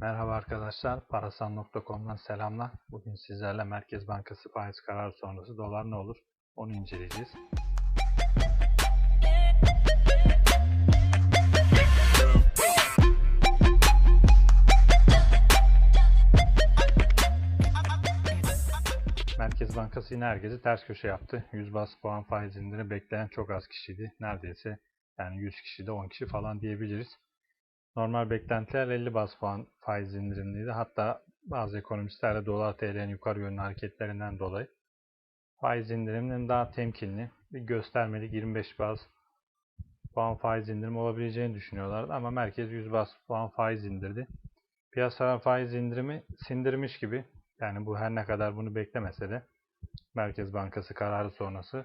Merhaba arkadaşlar, parasan.com'dan selamlar. Bugün sizlerle Merkez Bankası faiz kararı sonrası dolar ne olur onu inceleyeceğiz. Merkez Bankası yine herkesi ters köşe yaptı. 100 bas puan faiz indirimi bekleyen çok az kişiydi. Neredeyse yani 100 kişide 10 kişi falan diyebiliriz. Normal beklentiler 50 bas puan faiz indirimliydi. Hatta bazı ekonomistler de dolar TL'nin yukarı yönlü hareketlerinden dolayı faiz indiriminin daha temkinli bir göstermelik 25 bas puan faiz indirimi olabileceğini düşünüyorlardı ama merkez 100 bas puan faiz indirdi. Piyasa faiz indirimi sindirmiş gibi yani bu her ne kadar bunu beklemese de Merkez Bankası kararı sonrası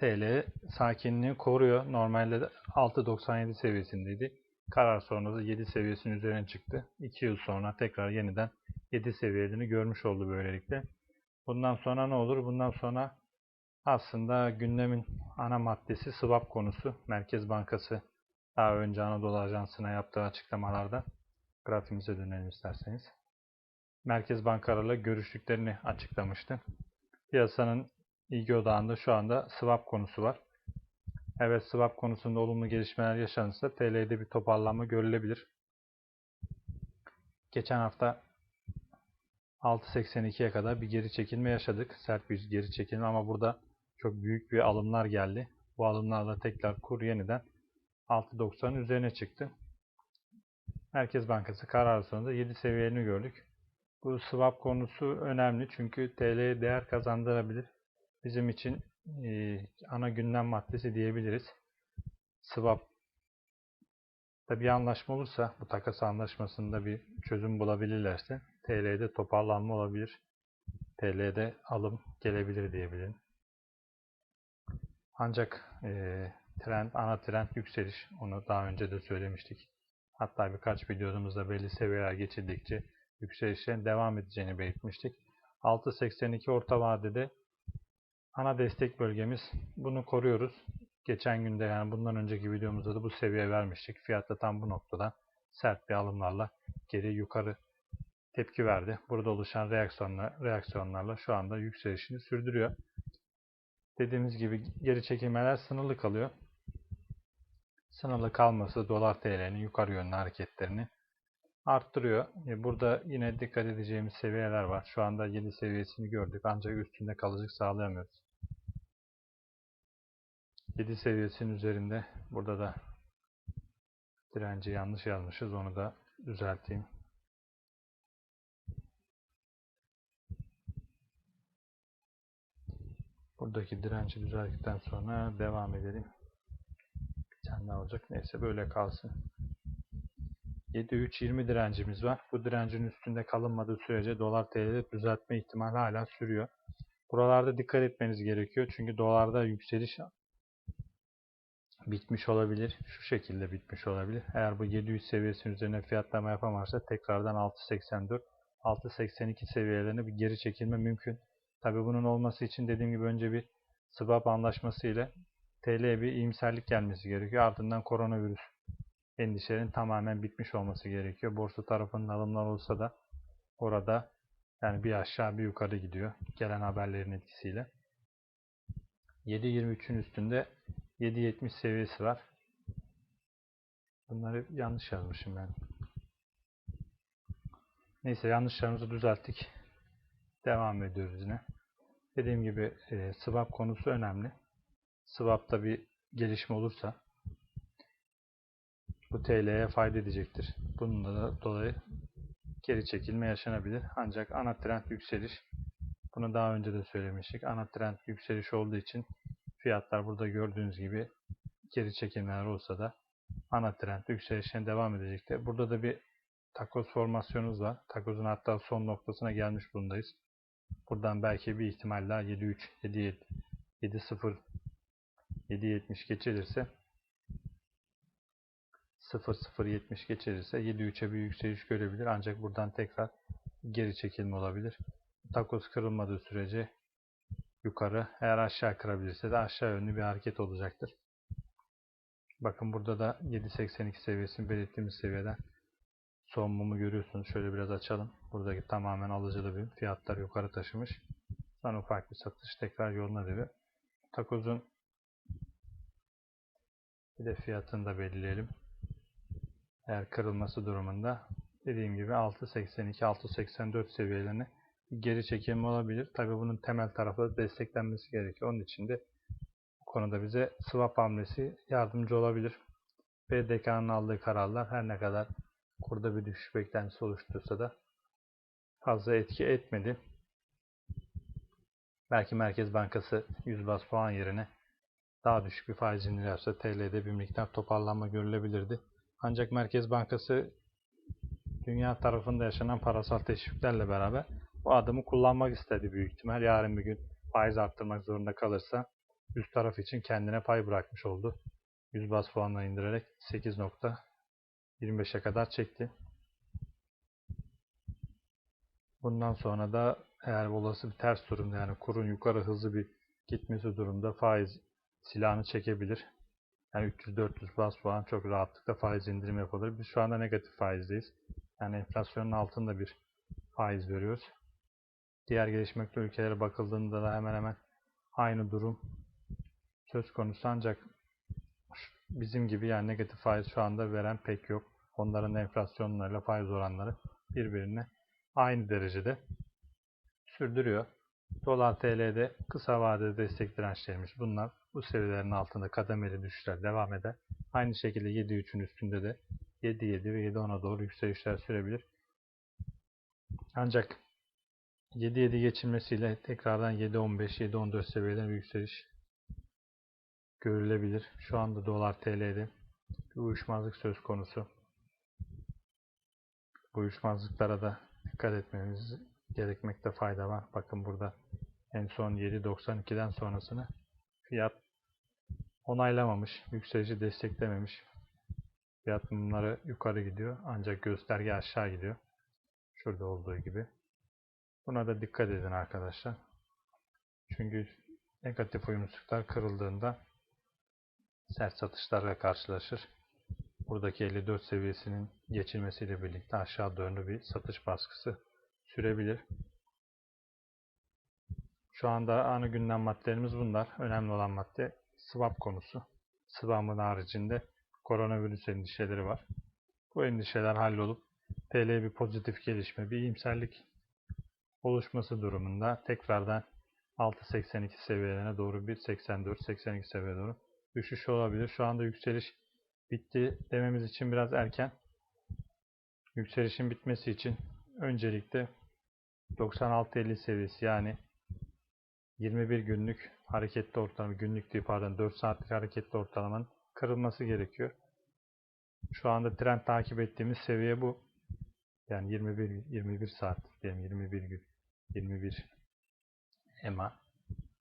TL sakinliği koruyor. Normalde de 6.97 seviyesindeydi. Karar sonrası 7 seviyesinin üzerine çıktı. 2 yıl sonra tekrar yeniden 7 seviyelerini görmüş oldu böylelikle. Bundan sonra ne olur? Bundan sonra aslında gündemin ana maddesi swap konusu. Merkez Bankası daha önce Anadolu Ajansı'na yaptığı açıklamalarda grafiğimize dönelim isterseniz. Merkez bankalarla görüştüklerini açıklamıştı. Piyasanın ilgi odağında şu anda swap konusu var. Evet swap konusunda olumlu gelişmeler yaşanırsa TL'de bir toparlanma görülebilir. Geçen hafta 6.82'ye kadar bir geri çekilme yaşadık. Sert bir geri çekilme ama burada çok büyük bir alımlar geldi. Bu alımlarla tekrar kur yeniden 6.90'ın üzerine çıktı. Merkez Bankası kararı sonunda 7 seviyelerini gördük. Bu swap konusu önemli çünkü TL'ye değer kazandırabilir bizim için e, ana gündem maddesi diyebiliriz. Swap da bir anlaşma olursa, bu takas anlaşmasında bir çözüm bulabilirlerse TL'de toparlanma olabilir. TL'de alım gelebilir diyebilirim. Ancak e, trend, ana trend yükseliş. Onu daha önce de söylemiştik. Hatta birkaç videomuzda belli seviyeler geçildikçe yükselişlerin devam edeceğini belirtmiştik. 6.82 orta vadede ana destek bölgemiz. Bunu koruyoruz. Geçen günde yani bundan önceki videomuzda da bu seviye vermiştik. Fiyat da tam bu noktada sert bir alımlarla geri yukarı tepki verdi. Burada oluşan reaksiyonlar, reaksiyonlarla şu anda yükselişini sürdürüyor. Dediğimiz gibi geri çekilmeler sınırlı kalıyor. Sınırlı kalması dolar TL'nin yukarı yönlü hareketlerini arttırıyor. E, burada yine dikkat edeceğimiz seviyeler var. Şu anda 7 seviyesini gördük ancak üstünde kalıcılık sağlayamıyoruz. 7 seviyesinin üzerinde burada da direnci yanlış yazmışız. Onu da düzelteyim. Buradaki direnci düzelttikten sonra devam edelim. Bir tane daha olacak. Neyse böyle kalsın. 7.320 direncimiz var. Bu direncin üstünde kalınmadığı sürece dolar TL'de düzeltme ihtimali hala sürüyor. Buralarda dikkat etmeniz gerekiyor. Çünkü dolarda yükseliş bitmiş olabilir. Şu şekilde bitmiş olabilir. Eğer bu 700 seviyesinin üzerine fiyatlama yapamazsa tekrardan 6.84 6.82 seviyelerine bir geri çekilme mümkün. Tabi bunun olması için dediğim gibi önce bir swap anlaşması ile TL'ye bir iyimserlik gelmesi gerekiyor. Ardından koronavirüs endişelerin tamamen bitmiş olması gerekiyor. Borsa tarafının alımlar olsa da orada yani bir aşağı bir yukarı gidiyor. Gelen haberlerin etkisiyle. 7.23'ün üstünde 7.70 seviyesi var. Bunları yanlış yazmışım ben. Neyse yanlışlarımızı düzelttik. Devam ediyoruz yine. Dediğim gibi e, swap konusu önemli. Swap'ta bir gelişme olursa bu TL'ye fayda edecektir. Bununla da dolayı geri çekilme yaşanabilir. Ancak ana trend yükseliş. Bunu daha önce de söylemiştik. Ana trend yükseliş olduğu için fiyatlar burada gördüğünüz gibi geri çekilmeler olsa da ana trend yükselişine devam edecektir. Burada da bir takoz formasyonumuz var. Takozun hatta son noktasına gelmiş bulundayız. Buradan belki bir ihtimal daha 7.3, 7.7, 7.0, 7.70 geçilirse 0.070 geçerirse 7.3'e bir yükseliş görebilir. Ancak buradan tekrar geri çekilme olabilir. Takoz kırılmadığı sürece yukarı eğer aşağı kırabilirse de aşağı yönlü bir hareket olacaktır. Bakın burada da 7.82 seviyesini belirttiğimiz seviyeden Son görüyorsunuz. Şöyle biraz açalım. Buradaki tamamen alıcılı bir fiyatlar yukarı taşımış. Sonra ufak bir satış tekrar yoluna devi. Takozun bir de fiyatını da belirleyelim. Eğer kırılması durumunda dediğim gibi 6.82-6.84 seviyelerine geri çekilme olabilir. Tabi bunun temel tarafı desteklenmesi gerekiyor. Onun için de bu konuda bize swap hamlesi yardımcı olabilir. BDK'nın aldığı kararlar her ne kadar kurda bir düşüş beklentisi oluştursa da fazla etki etmedi. Belki Merkez Bankası 100 bas puan yerine daha düşük bir faiz indirimi yapsa TL'de bir miktar toparlanma görülebilirdi. Ancak Merkez Bankası dünya tarafında yaşanan parasal teşviklerle beraber bu adımı kullanmak istedi büyük ihtimal. Yarın bir gün faiz arttırmak zorunda kalırsa üst taraf için kendine pay bırakmış oldu. 100 bas puanla indirerek 8.25'e kadar çekti. Bundan sonra da eğer olası bir ters durumda yani kurun yukarı hızlı bir gitmesi durumda faiz silahını çekebilir. Yani 300-400 bas puan çok rahatlıkla faiz indirim yapılır. Biz şu anda negatif faizdeyiz. Yani enflasyonun altında bir faiz veriyoruz. Diğer gelişmekte ülkelere bakıldığında da hemen hemen aynı durum söz konusu ancak bizim gibi yani negatif faiz şu anda veren pek yok. Onların enflasyonlarıyla faiz oranları birbirine aynı derecede sürdürüyor. Dolar TL'de kısa vadede destek dirençlerimiz bunlar. Bu seviyelerin altında kademeli düşüşler devam eder. Aynı şekilde 7.3'ün üstünde de 7.7 ve 7.10'a doğru yükselişler sürebilir. Ancak 7.7 geçilmesiyle tekrardan 7.15, 7.14 seviyelerine bir yükseliş görülebilir. Şu anda dolar TL'de bir uyuşmazlık söz konusu. Bu uyuşmazlıklara da dikkat etmemiz gerekmekte fayda var. Bakın burada en son 7.92'den sonrasını fiyat onaylamamış, yükselişi desteklememiş. Fiyat mumları yukarı gidiyor ancak gösterge aşağı gidiyor. Şurada olduğu gibi. Buna da dikkat edin arkadaşlar. Çünkü negatif uyumsuzluklar kırıldığında sert satışlarla karşılaşır. Buradaki 54 seviyesinin geçilmesiyle birlikte aşağı doğru bir satış baskısı sürebilir. Şu anda ana gündem maddelerimiz bunlar. Önemli olan madde swap konusu. Swap'ın haricinde koronavirüs endişeleri var. Bu endişeler hallolup TL bir pozitif gelişme, bir iyimserlik oluşması durumunda tekrardan 6.82 seviyelerine doğru 1.84-82 seviyeye doğru düşüş olabilir. Şu anda yükseliş bitti dememiz için biraz erken. Yükselişin bitmesi için öncelikle 96.50 seviyesi yani 21 günlük hareketli ortalama, günlük değil pardon 4 saatlik hareketli ortalamanın kırılması gerekiyor. Şu anda trend takip ettiğimiz seviye bu. Yani 21 21 saat diyelim 21 gün 21 EMA.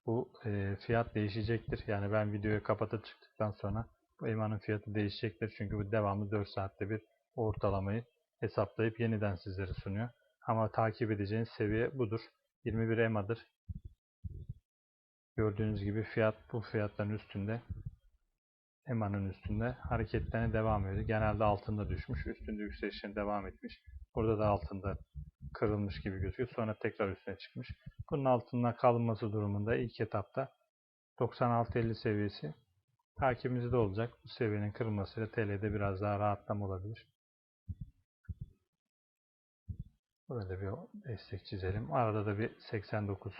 Bu e, fiyat değişecektir. Yani ben videoyu kapatıp çıktıktan sonra bu EMA'nın fiyatı değişecektir. Çünkü bu devamlı 4 saatte bir ortalamayı hesaplayıp yeniden sizlere sunuyor. Ama takip edeceğiniz seviye budur. 21 EMA'dır. Gördüğünüz gibi fiyat bu fiyatların üstünde EMA'nın üstünde hareketlerine devam ediyor. Genelde altında düşmüş. Üstünde yükselişine devam etmiş. Burada da altında kırılmış gibi gözüküyor. Sonra tekrar üstüne çıkmış. Bunun altında kalınması durumunda ilk etapta 96.50 seviyesi takibimizde olacak. Bu seviyenin kırılmasıyla TL'de biraz daha rahatlama olabilir. Burada bir destek çizelim. Arada da bir 89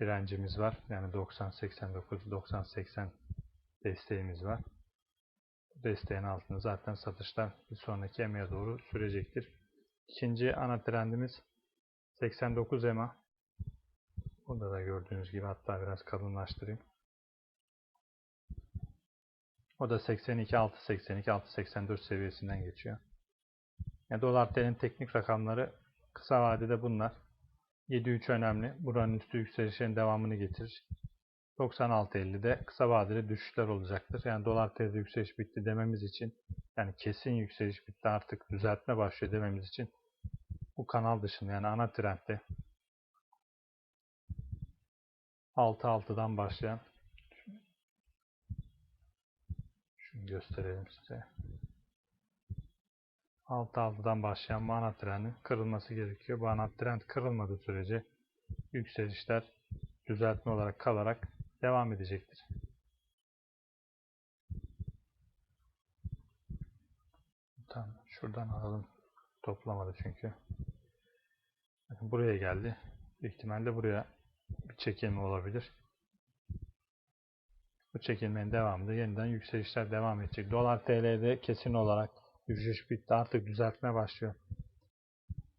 direncimiz var. Yani 90-89, 90-80 desteğimiz var. Desteğin altında zaten satışlar bir sonraki EMA'ya doğru sürecektir. İkinci ana trendimiz 89 EMA. Burada da gördüğünüz gibi hatta biraz kalınlaştırayım. O da 82 682 684 seviyesinden geçiyor. Yani dolar TL'nin teknik rakamları kısa vadede bunlar. 7.3 önemli. Buranın üstü yükselişlerin devamını getirir. 96.50'de kısa vadeli düşüşler olacaktır. Yani dolar TL'de yükseliş bitti dememiz için yani kesin yükseliş bitti artık düzeltme başlıyor dememiz için bu kanal dışında yani ana trendde 6.6'dan başlayan şunu gösterelim size. 6.6'dan başlayan banat trendin kırılması gerekiyor. Banat trend kırılmadığı sürece yükselişler düzeltme olarak kalarak devam edecektir. Tamam, şuradan alalım. Toplamadı çünkü. Bakın buraya geldi. Büyük ihtimalle buraya bir çekilme olabilir. Bu çekilmenin devamında yeniden yükselişler devam edecek. Dolar TL'de kesin olarak düşüş bitti. Artık düzeltme başlıyor.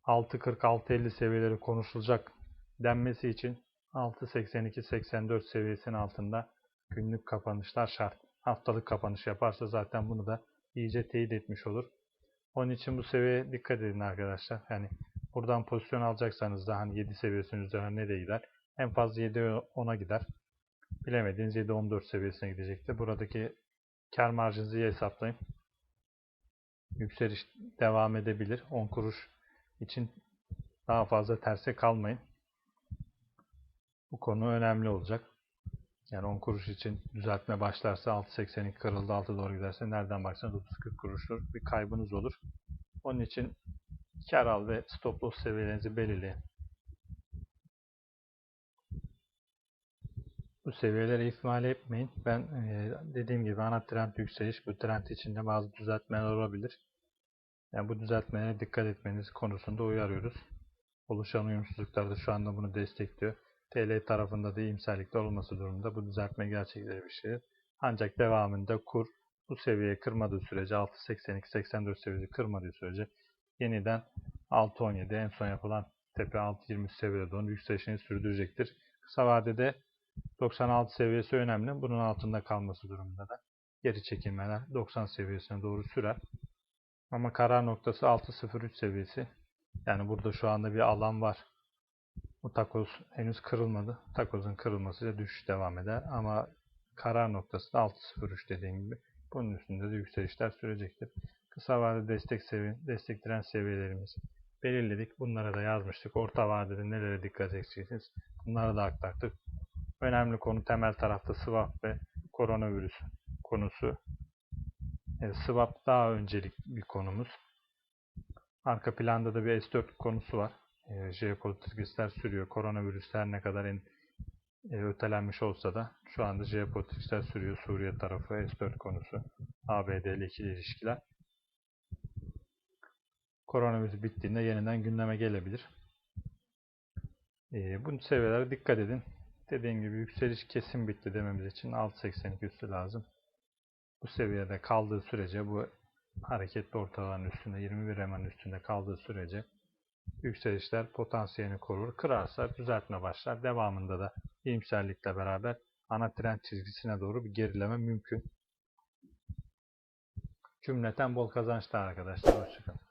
6.40-6.50 seviyeleri konuşulacak denmesi için 6.82-84 seviyesinin altında günlük kapanışlar şart. Haftalık kapanış yaparsa zaten bunu da iyice teyit etmiş olur. Onun için bu seviyeye dikkat edin arkadaşlar. Yani buradan pozisyon alacaksanız da hani 7 seviyesinin üzerine nereye gider? En fazla 7-10'a gider. Bilemediğiniz 7-14 seviyesine gidecektir. Buradaki kar marjınızı hesaplayın. Yükseliş devam edebilir. 10 kuruş için daha fazla terse kalmayın. Bu konu önemli olacak. Yani 10 kuruş için düzeltme başlarsa 6.82 kırıldı 6 doğru giderse nereden baksanız 30-40 kuruştur bir kaybınız olur. Onun için kar al ve stop loss seviyelerinizi belirleyin. Bu seviyeleri ihmal etmeyin. Ben e, dediğim gibi ana trend yükseliş. Bu trend içinde bazı düzeltmeler olabilir. Yani bu düzeltmelere dikkat etmeniz konusunda uyarıyoruz. Oluşan uyumsuzluklar da şu anda bunu destekliyor. TL tarafında da iyimserlikler olması durumunda bu düzeltme gerçekleşir. Ancak devamında kur bu seviyeyi kırmadığı sürece 6.82-84 seviyesi kırmadığı sürece yeniden 6.17 en son yapılan tepe 6.20 seviyede doğru yükselişini sürdürecektir. Kısa vadede 96 seviyesi önemli. Bunun altında kalması durumunda da geri çekilmeler 90 seviyesine doğru sürer. Ama karar noktası 6.03 seviyesi. Yani burada şu anda bir alan var. Bu takoz henüz kırılmadı. Takozun kırılmasıyla düşüş devam eder. Ama karar noktası da 6.03 dediğim gibi. Bunun üstünde de yükselişler sürecektir. Kısa vadede destek seviye, destek direnç seviyelerimizi belirledik. Bunlara da yazmıştık. Orta vadede nelere dikkat edeceksiniz? Bunları da aktardık. Önemli konu temel tarafta swap ve koronavirüs konusu. Evet, swap daha öncelik bir konumuz. Arka planda da bir S4 konusu var. E, sürüyor. Koronavirüsler ne kadar en e, ötelenmiş olsa da şu anda jeopolitik sürüyor. Suriye tarafı S4 konusu. ABD ile ikili ilişkiler. Koronavirüs bittiğinde yeniden gündeme gelebilir. E, bu seviyelere dikkat edin. Dediğim gibi yükseliş kesin bitti dememiz için 6.82 üstü lazım. Bu seviyede kaldığı sürece bu hareketli ortaların üstünde 21 hemen üstünde kaldığı sürece yükselişler potansiyelini korur. Kırarsa düzeltme başlar. Devamında da iyimserlikle beraber ana trend çizgisine doğru bir gerileme mümkün. Cümleten bol kazançlar arkadaşlar. Hoşçakalın.